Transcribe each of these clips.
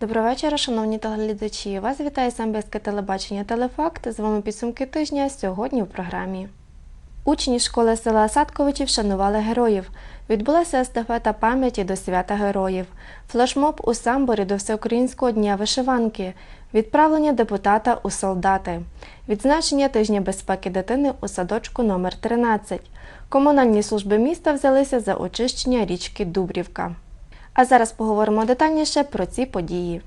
Доброго вечора, шановні телеглядачі. Вас вітає самбірське телебачення Телефакт. З вами підсумки тижня сьогодні у програмі. Учні школи села Садковичі вшанували героїв. Відбулася естафета пам'яті до свята героїв, флешмоб у самборі до Всеукраїнського дня вишиванки, відправлення депутата у солдати, відзначення тижня безпеки дитини у садочку номер 13 Комунальні служби міста взялися за очищення річки Дубрівка. А зараз поговоримо детальніше про ці події.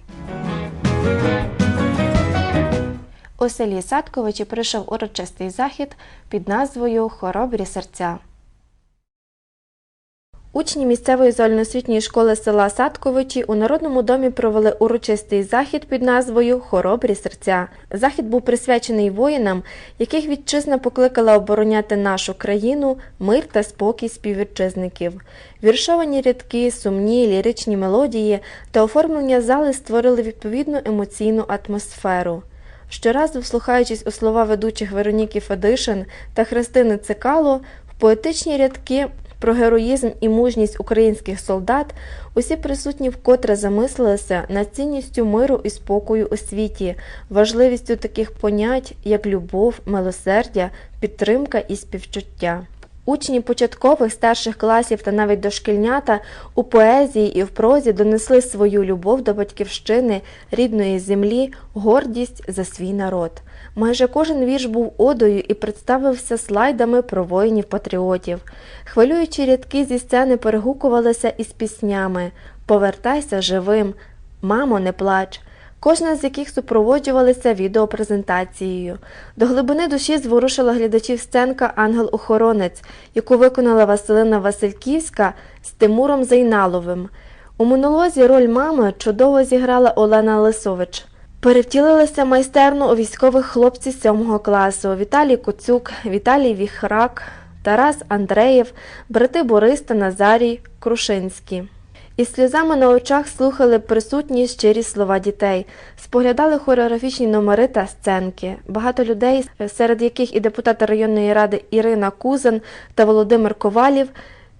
У селі Садковичі прийшов урочистий захід під назвою Хоробрі серця. Учні місцевої загальноосвітньої школи села Садковичі у Народному домі провели урочистий захід під назвою Хоробрі серця. Захід був присвячений воїнам, яких вітчизна покликала обороняти нашу країну, мир та спокій співвітчизників. Віршовані рядки, сумні, ліричні мелодії та оформлення зали створили відповідну емоційну атмосферу. Щоразу, вслухаючись у слова ведучих Вероніки Федишин та Христини Цикало, в поетичні рядки про героїзм і мужність українських солдат, усі присутні вкотре замислилися над цінністю миру і спокою у світі, важливістю таких понять, як любов, милосердя, підтримка і співчуття. Учні початкових старших класів та навіть дошкільнята у поезії і в прозі донесли свою любов до батьківщини, рідної землі, гордість за свій народ. Майже кожен вірш був одою і представився слайдами про воїнів-патріотів. Хвилюючі рядки зі сцени перегукувалися із піснями Повертайся живим, мамо, не плач кожна з яких супроводжувалася відеопрезентацією. До глибини душі зворушила глядачів сценка Ангел-охоронець, яку виконала Василина Васильківська з Тимуром Зайналовим. У монолозі роль мами чудово зіграла Олена Лисович. Перевтілилися майстерно у військових хлопців сьомого класу Віталій Коцюк, Віталій Віхрак, Тарас Андреєв, брати Борис та Назарій Крушинські. Із сльозами на очах слухали присутні щирі слова дітей, споглядали хореографічні номери та сценки. Багато людей, серед яких і депутати районної ради Ірина Кузан та Володимир Ковалів,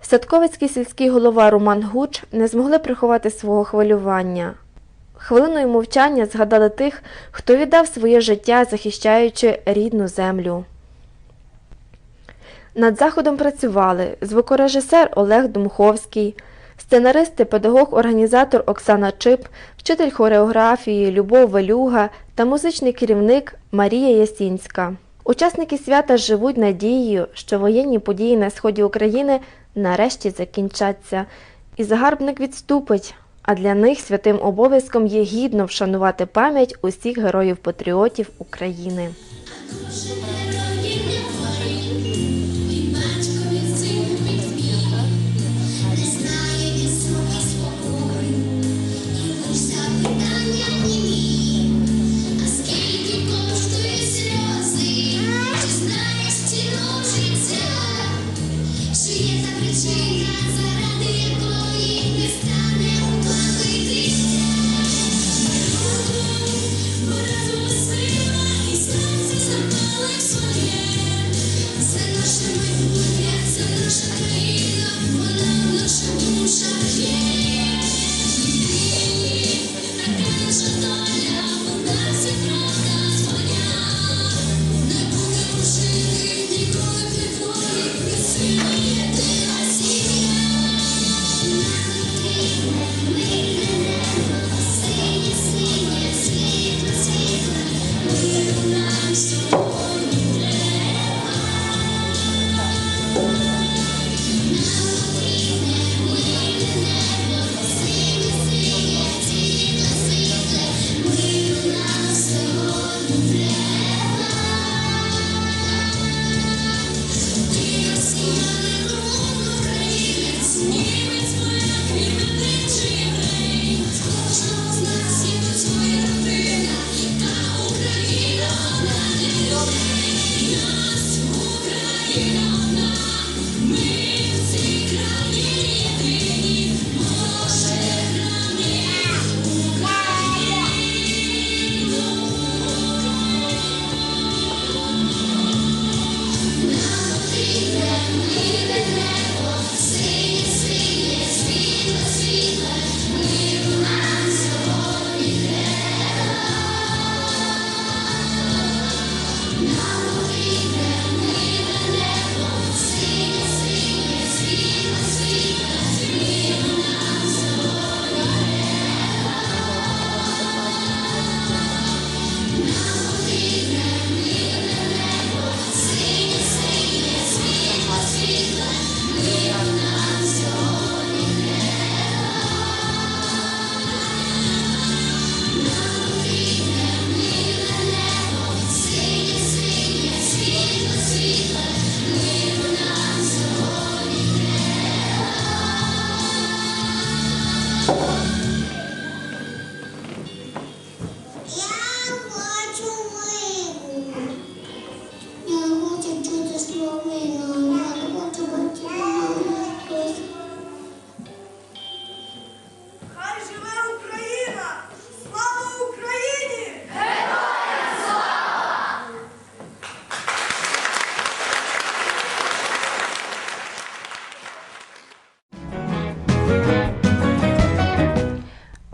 Садковицький сільський голова Роман Гуч не змогли приховати свого хвилювання. Хвилиною мовчання згадали тих, хто віддав своє життя, захищаючи рідну землю. Над заходом працювали звукорежисер Олег Думховський, сценаристи, педагог, організатор Оксана Чип, вчитель хореографії Любов Велюга та музичний керівник Марія Ясінська. Учасники свята живуть надією, що воєнні події на сході України нарешті закінчаться, і загарбник відступить. А для них святим обов'язком є гідно вшанувати пам'ять усіх героїв-патріотів України.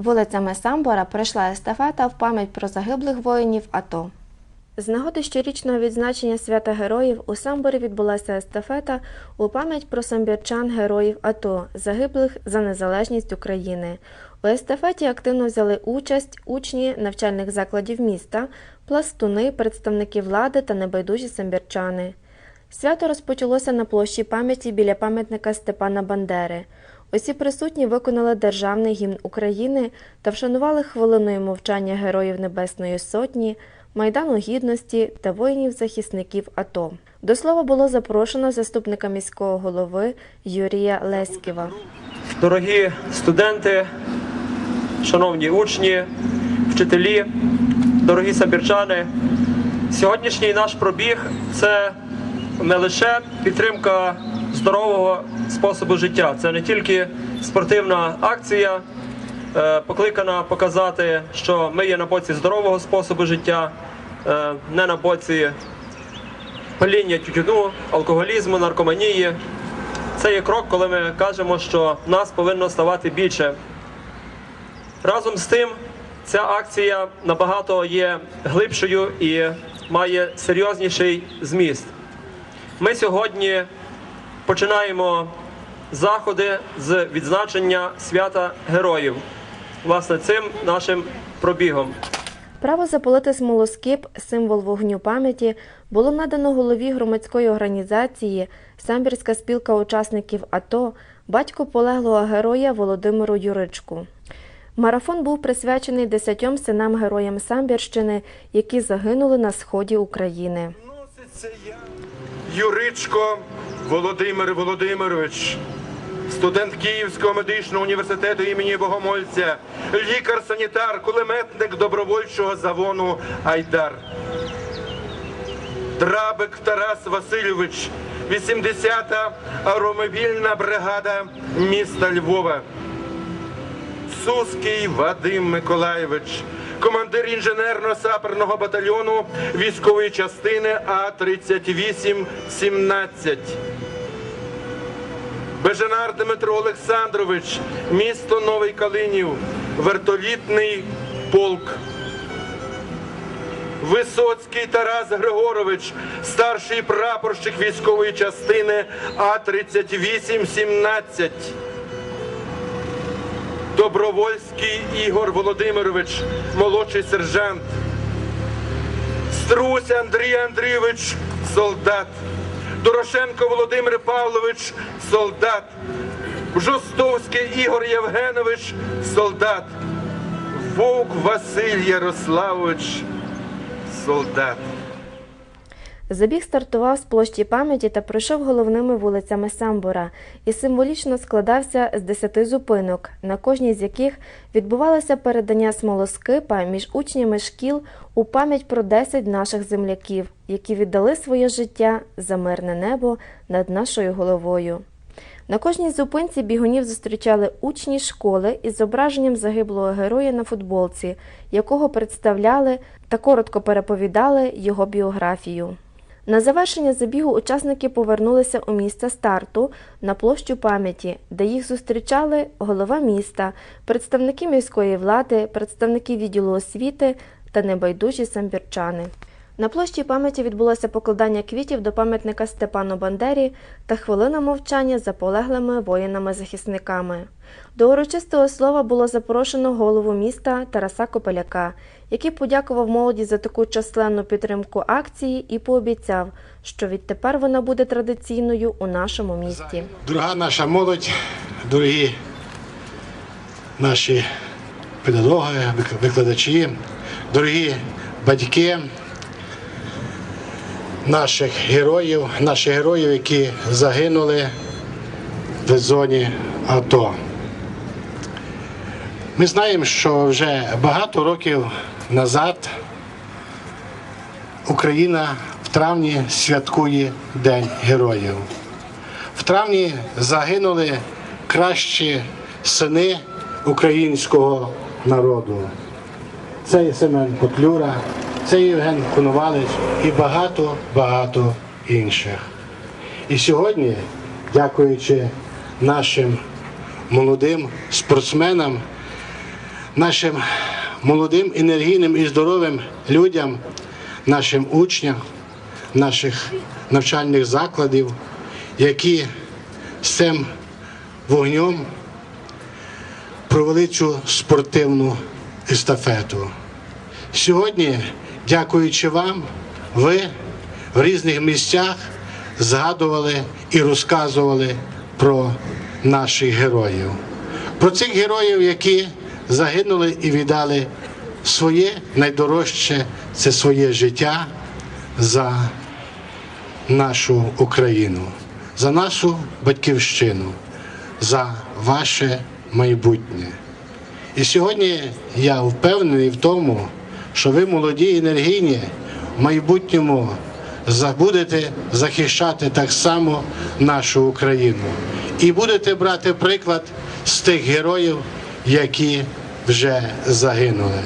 Вулицями Самбора пройшла естафета в пам'ять про загиблих воїнів АТО. З нагоди щорічного відзначення свята героїв у Самборі відбулася естафета у пам'ять про самбірчан героїв АТО, загиблих за незалежність України. У естафеті активно взяли участь учні навчальних закладів міста, пластуни, представники влади та небайдужі самбірчани. Свято розпочалося на площі пам'яті біля пам'ятника Степана Бандери. Усі присутні виконали державний гімн України та вшанували хвилиною мовчання героїв Небесної Сотні, Майдану Гідності та воїнів-захисників АТО. До слова було запрошено заступника міського голови Юрія Леськіва. Дорогі студенти, шановні учні, вчителі, дорогі сабірчани, сьогоднішній наш пробіг це не лише підтримка здорового способу життя, це не тільки спортивна акція, е, покликана показати, що ми є на боці здорового способу життя, е, не на боці паління тютюну, алкоголізму, наркоманії. Це є крок, коли ми кажемо, що нас повинно ставати більше. Разом з тим, ця акція набагато є глибшою і має серйозніший зміст. Ми сьогодні починаємо заходи з відзначення свята героїв. Власне, цим нашим пробігом. Право запалити смолоскип, символ вогню пам'яті, було надано голові громадської організації Самбірська спілка учасників АТО, батьку полеглого героя Володимиру Юричку. Марафон був присвячений десятьом синам героям Самбірщини, які загинули на сході України. Юричко Володимир Володимирович, студент Київського медичного університету імені Богомольця, лікар-санітар, кулеметник добровольчого завону Айдар. Драбик Тарас Васильович, 80-та аеромобільна бригада міста Львова. Суский Вадим Миколаєвич, командир інженерно-саперного батальйону військової частини А-38-17. Беженар Дмитро Олександрович, місто Новий Калинів, вертолітний полк. Висоцький Тарас Григорович, старший прапорщик військової частини А-38-17. Добровольський Ігор Володимирович, молодший сержант. Струсь Андрій Андрійович, солдат. Дорошенко Володимир Павлович, солдат. Жостовський Ігор Євгенович, солдат. Вовк Василь Ярославович, солдат. Забіг стартував з площі пам'яті та пройшов головними вулицями Самбора і символічно складався з десяти зупинок, на кожній з яких відбувалося передання смолоскипа між учнями шкіл у пам'ять про 10 наших земляків, які віддали своє життя за мирне небо над нашою головою. На кожній зупинці бігунів зустрічали учні школи із зображенням загиблого героя на футболці, якого представляли та коротко переповідали його біографію. На завершення забігу учасники повернулися у місце старту на площу пам'яті, де їх зустрічали голова міста, представники міської влади, представники відділу освіти та небайдужі самбірчани. На площі пам'яті відбулося покладання квітів до пам'ятника Степану Бандері та хвилина мовчання за полеглими воїнами-захисниками. До урочистого слова було запрошено голову міста Тараса Копеляка, який подякував молоді за таку численну підтримку акції і пообіцяв, що відтепер вона буде традиційною у нашому місті. Дорога наша молодь, дорогі наші педагоги, викладачі, дорогі батьки наших героїв, наших героїв, які загинули в зоні АТО. Ми знаємо, що вже багато років назад Україна в травні святкує День героїв. В травні загинули кращі сини українського народу. Це є Семен Котлюра, це Євген Коновалич і багато-багато інших. І сьогодні, дякуючи нашим молодим спортсменам, нашим молодим, енергійним і здоровим людям, нашим учням, наших навчальних закладів, які з цим вогнем провели цю спортивну естафету. Сьогодні, дякуючи вам, ви в різних місцях згадували і розказували про наших героїв, про цих героїв, які загинули і віддали своє найдорожче це своє життя за нашу Україну, за нашу батьківщину, за ваше майбутнє. І сьогодні я впевнений в тому, що ви молоді енергійні в майбутньому будете захищати так само нашу Україну і будете брати приклад з тих героїв, які вже загинули,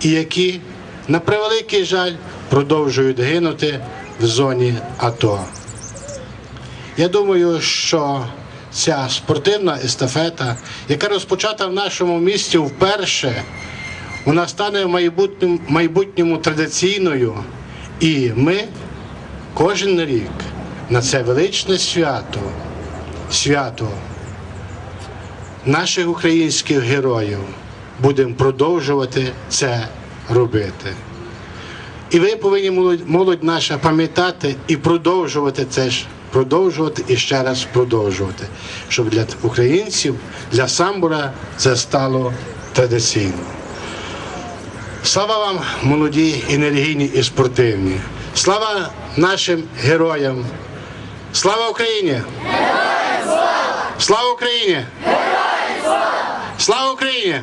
і які, на превеликий жаль, продовжують гинути в зоні АТО. Я думаю, що ця спортивна естафета, яка розпочата в нашому місті вперше, вона стане в майбутньому, майбутньому традиційною. І ми кожен рік на це величне свято, свято наших українських героїв будемо продовжувати це робити. І ви повинні молодь, наша пам'ятати і продовжувати це ж, продовжувати і ще раз продовжувати, щоб для українців, для самбура це стало традиційно. Слава вам, молоді, енергійні і спортивні! Слава нашим героям! Слава Україні! Слава Україні! Слава Україні!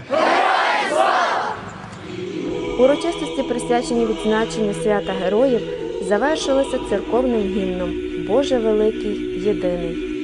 Урочистості, присвячені відзначенню свята героїв, завершилися церковним гімном Боже великий єдиний.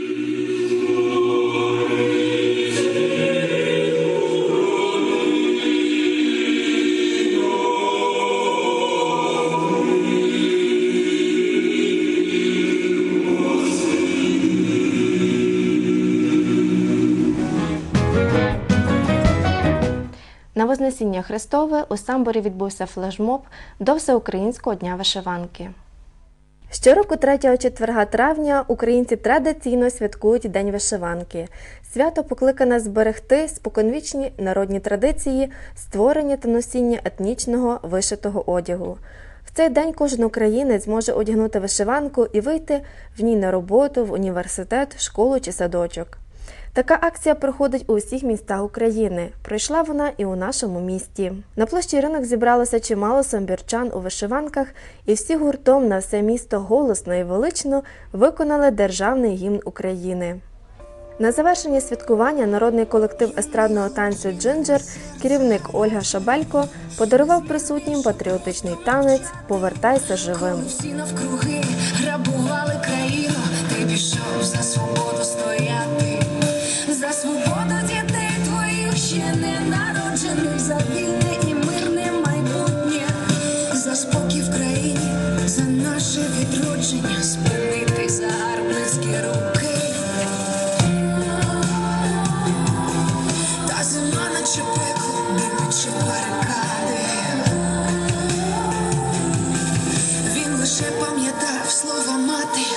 Вознесіння Христове у Самборі відбувся флешмоб до Всеукраїнського дня вишиванки. Щороку 3 четверга травня українці традиційно святкують День вишиванки. Свято покликане зберегти споконвічні народні традиції, створення та носіння етнічного вишитого одягу. В цей день кожен українець може одягнути вишиванку і вийти в ній на роботу, в університет, школу чи садочок. Така акція проходить у усіх містах України. Пройшла вона і у нашому місті. На площі ринок зібралося чимало самбірчан у вишиванках, і всі гуртом на все місто голосно і велично виконали державний гімн України. На завершення святкування народний колектив естрадного танцю Джинджер, керівник Ольга Шабелько, подарував присутнім патріотичний танець Повертайся живим. Всі навкруги грабували країну, ти пішов за свободу спинити загарбницькі руки. Та зима наче пекло, бігучи барикади. Він лише пам'ятав слова мати.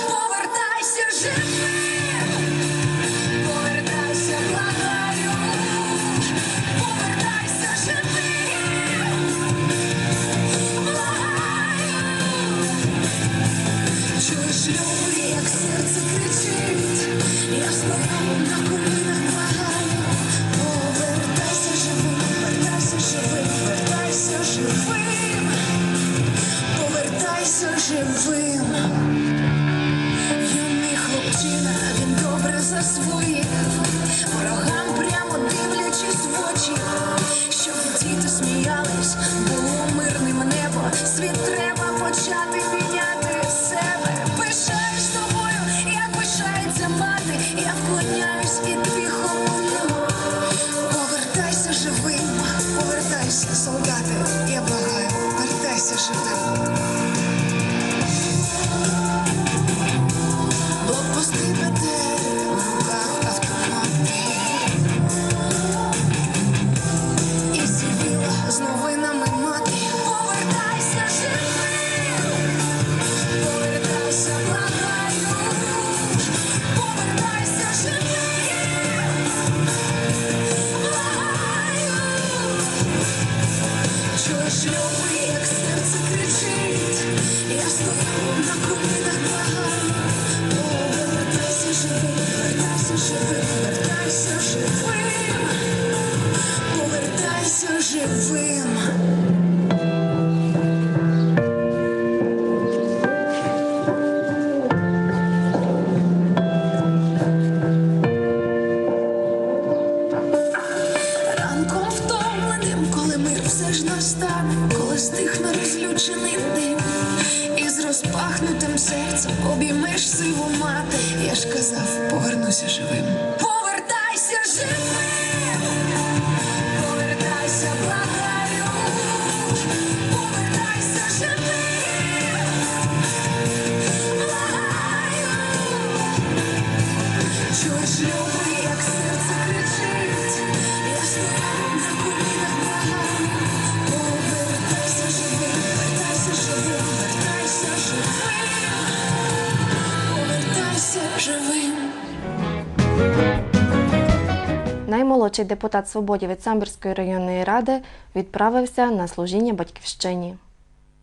Наймолодший депутат Свободівець Самбірської районної ради відправився на служіння батьківщині.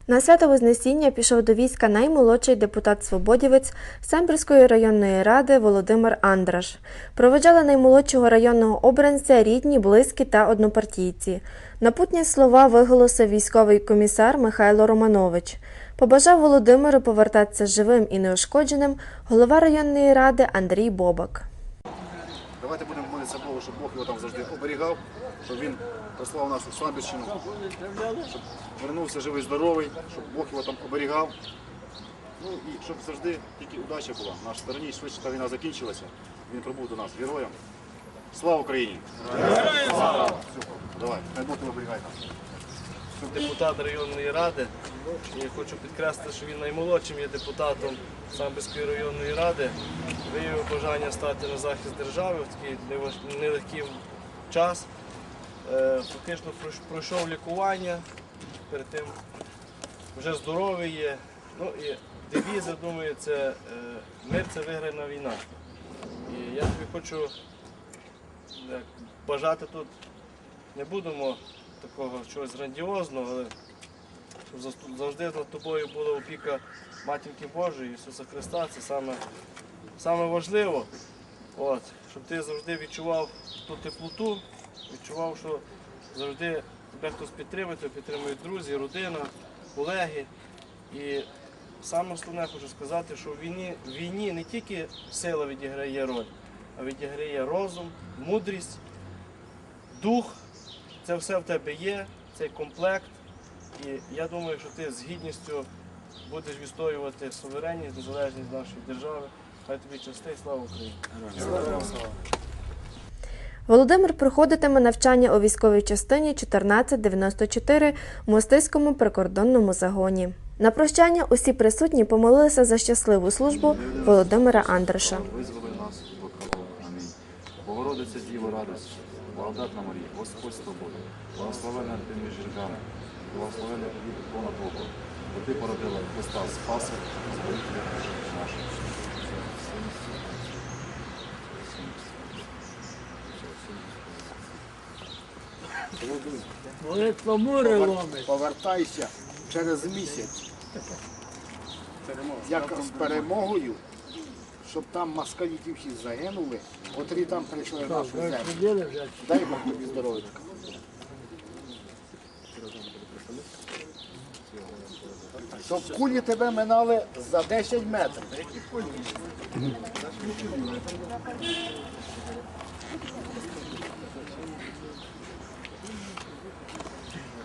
На свято Вознесіння пішов до війська наймолодший депутат Свободівець Самбірської районної ради Володимир Андраш. Проведжали наймолодшого районного обранця рідні, близькі та однопартійці. Напутні слова виголосив військовий комісар Михайло Романович. Побажав Володимиру повертатися живим і неушкодженим голова районної ради Андрій Бобак. Давайте будемо молитися Богу, щоб Бог його там завжди оберігав, щоб він прислав нашу Самбірщину, щоб вернувся живий, здоровий, щоб Бог його там оберігав. Ну і щоб завжди тільки удача була на нашій стороні, швидше та війна закінчилася. Він прибув до нас героям. Слава Україні! Героям! Давай, хай Бог тебе оберігає нас. Депутат районної ради. І хочу підкреслити, що він наймолодшим є депутатом Самбірської районної ради. Виявив бажання стати на захист держави в такий нелегкий час. Е, Фактично пройшов лікування, перед тим вже здоровий є. Ну і девіз, я думаю, це е, мир це виграна війна. І я тобі хочу бажати тут не будемо такого чогось грандіозного, але щоб завжди над тобою була опіка Матінки Божої, Ісуса Христа, це саме, саме важливо. От, щоб ти завжди відчував ту теплоту, відчував, що завжди тебе хтось підтримує, тебе підтримують друзі, родина, колеги. І саме основне хочу сказати, що в війні, в війні не тільки сила відіграє роль, а відіграє розум, мудрість, дух. Це все в тебе є, цей комплект. І я думаю, що ти з гідністю будеш відстоювати суверенність, незалежність нашої держави. Хай тобі щастить, слава Україні! Володимир проходитиме навчання у військовій частині 1494 в Мостиському прикордонному загоні. На прощання усі присутні помолилися за щасливу службу Володимира Андраша. Визволи нас до крову. Амінь. Богородиця Діва радость, благодатна Марія, Господь з тобою, благословена ти між жінками, благословена від понад Богу, бо ти породила Христа Спаса, Збавителя наших. Повертайся через місяць. Як з перемогою, щоб там москалі ті всі загинули, котрі там прийшли в нашу землю. Дай Бог тобі здоров'я. Щоб кулі тебе минали за 10 метрів.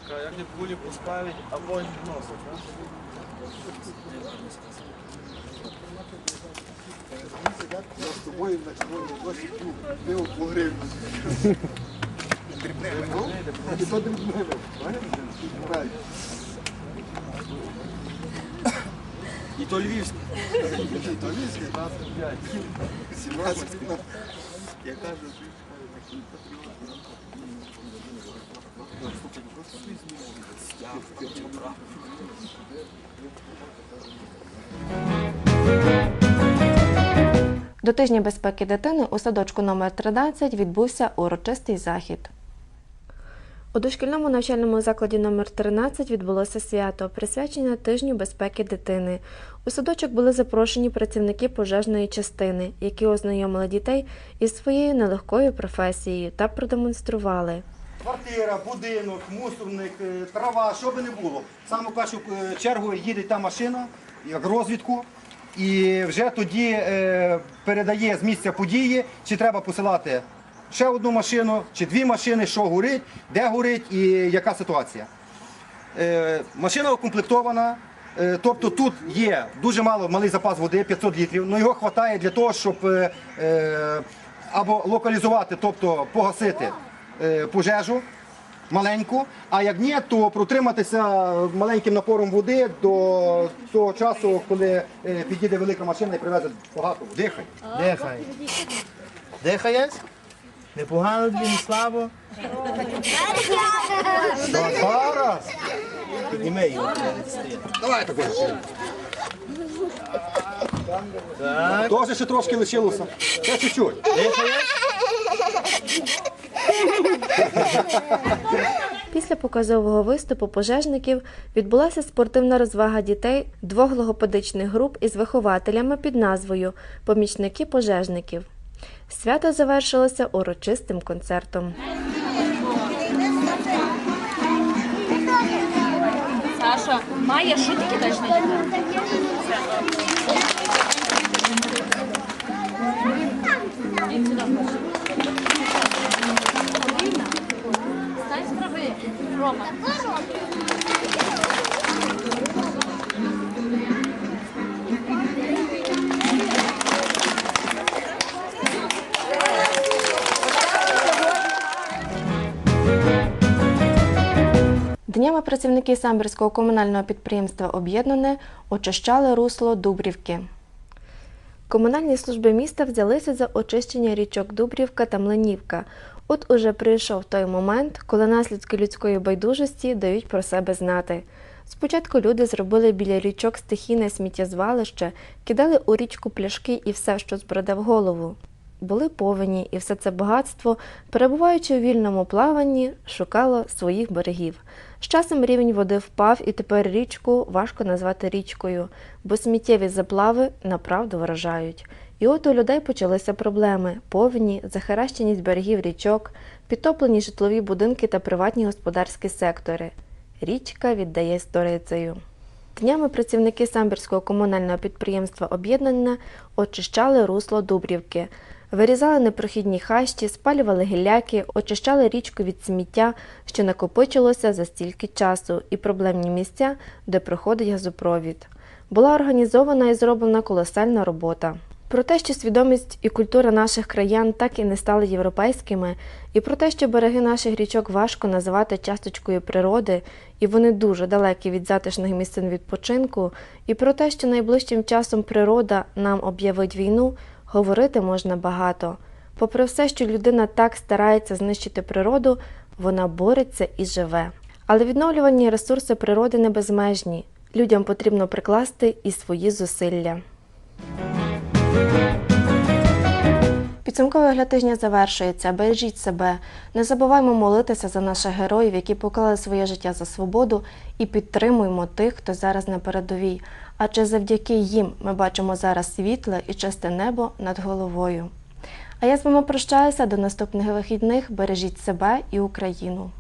Як не кулі поставить, а вогонь вносить. так? Я з тобою на червоній площі п'ю пиво по гривні. І то дрібне. Правильно. І то львівське. І то львівське, 17. Я кажу, До тижня безпеки дитини у садочку номер 13 відбувся урочистий захід. У дошкільному навчальному закладі номер 13 відбулося свято, присвячене тижню безпеки дитини. У садочок були запрошені працівники пожежної частини, які ознайомили дітей із своєю нелегкою професією та продемонстрували. Квартира, будинок, мусорник, е, трава, що би не було. Саме першу е, чергу їде та машина, як розвідку, і вже тоді е, передає з місця події, чи треба посилати ще одну машину, чи дві машини, що горить, де горить і яка ситуація. Е, машина укомплектована. е, Тобто тут є дуже мало малий запас води, 500 літрів, але його вистачає для того, щоб або локалізувати, тобто погасити пожежу маленьку, а як ні, то протриматися маленьким напором води до того часу, коли е, підійде велика машина і привезе багато. Дихай. Дихай. Дихаєш? Непогано тобі, не слабо. Та Зараз. Підніми його. Давай так. Так. Тоже ще трошки лишилося. Ще чуть-чуть. Після показового виступу пожежників відбулася спортивна розвага дітей двох логопедичних груп із вихователями під назвою Помічники пожежників. Свято завершилося урочистим концертом. Саша, Майя, що на нього? Днями працівники самбірського комунального підприємства Об'єднане очищали русло Дубрівки. Комунальні служби міста взялися за очищення річок Дубрівка та Млинівка. От уже прийшов той момент, коли наслідки людської байдужості дають про себе знати. Спочатку люди зробили біля річок стихійне сміттєзвалище, кидали у річку пляшки і все, що збреде в голову. Були повені, і все це багатство, перебуваючи у вільному плаванні, шукало своїх берегів. З часом рівень води впав, і тепер річку важко назвати річкою, бо сміттєві заплави направду вражають. І от у людей почалися проблеми: повені, захаращеність берегів річок, підтоплені житлові будинки та приватні господарські сектори. Річка віддає сторицею. Днями працівники самбірського комунального підприємства Об'єднання очищали русло Дубрівки, вирізали непрохідні хащі, спалювали гілляки, очищали річку від сміття, що накопичилося за стільки часу, і проблемні місця, де проходить газопровід. Була організована і зроблена колосальна робота. Про те, що свідомість і культура наших краян так і не стали європейськими, і про те, що береги наших річок важко називати часточкою природи, і вони дуже далекі від затишних місцин відпочинку, і про те, що найближчим часом природа нам об'явить війну, говорити можна багато. Попри все, що людина так старається знищити природу, вона бореться і живе. Але відновлювані ресурси природи не безмежні. Людям потрібно прикласти і свої зусилля. Підсумковий огляд тижня завершується. Бережіть себе. Не забуваймо молитися за наших героїв, які поклали своє життя за свободу, і підтримуємо тих, хто зараз на передовій. Адже завдяки їм ми бачимо зараз світле і чисте небо над головою. А я з вами прощаюся до наступних вихідних. Бережіть себе і Україну.